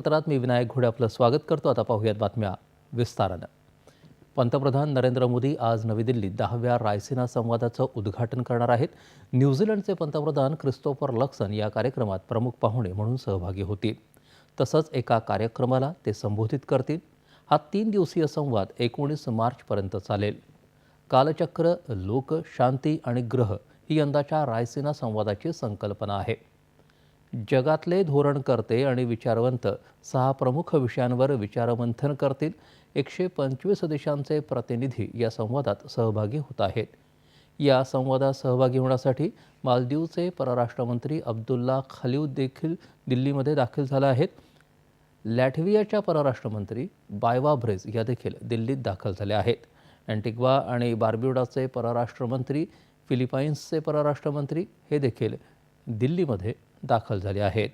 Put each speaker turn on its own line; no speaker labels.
सत्रात मी विनायक घोडे आपलं स्वागत करतो. आता पाहूयात बातम्या विस्तारानं. पंतप्रधान नरेंद्र मोदी आज नवी दिल्लीत दहाव्या रायसिना संवादाचं उद्घाटन करणार आहेत. न्यूझीलंडचे पंतप्रधान क्रिस्तोफर लक्सन या कार्यक्रमात प्रमुख पाहुणे म्हणून सहभागी होतील. तसंच एका कार्यक्रमाला ते संबोधित करतील. हा तीन दिवसीय संवाद एकोणीस मार्चपर्यंत चालेल. कालचक्र लोक शांती आणि ग्रह ही यंदाच्या रायसिना संवादाची संकल्पना आहे. जगातले धोरणकर्ते आणि विचारवंत सहा प्रमुख विषयांवर विचारमंथन करतील. एकशे पंचवीस देशांचे प्रतिनिधी या संवादात सहभागी होत आहेत. या संवादात सहभागी होण्यासाठी मालदीवचे परराष्ट्रमंत्री अब्दुल्ला खलीव देखील दिल्लीमध्ये दाखल झाले आहेत. लॅटव्हियाच्या परराष्ट्रमंत्री बायवा ब्रेज या देखील दिल्लीत दाखल झाल्या आहेत. अँटिग्वा आणि बार्ब्युडाचे परराष्ट्रमंत्री फिलिपाईन्सचे परराष्ट्रमंत्री हे देखील दिल्लीमध्ये दाखल झाले आहेत.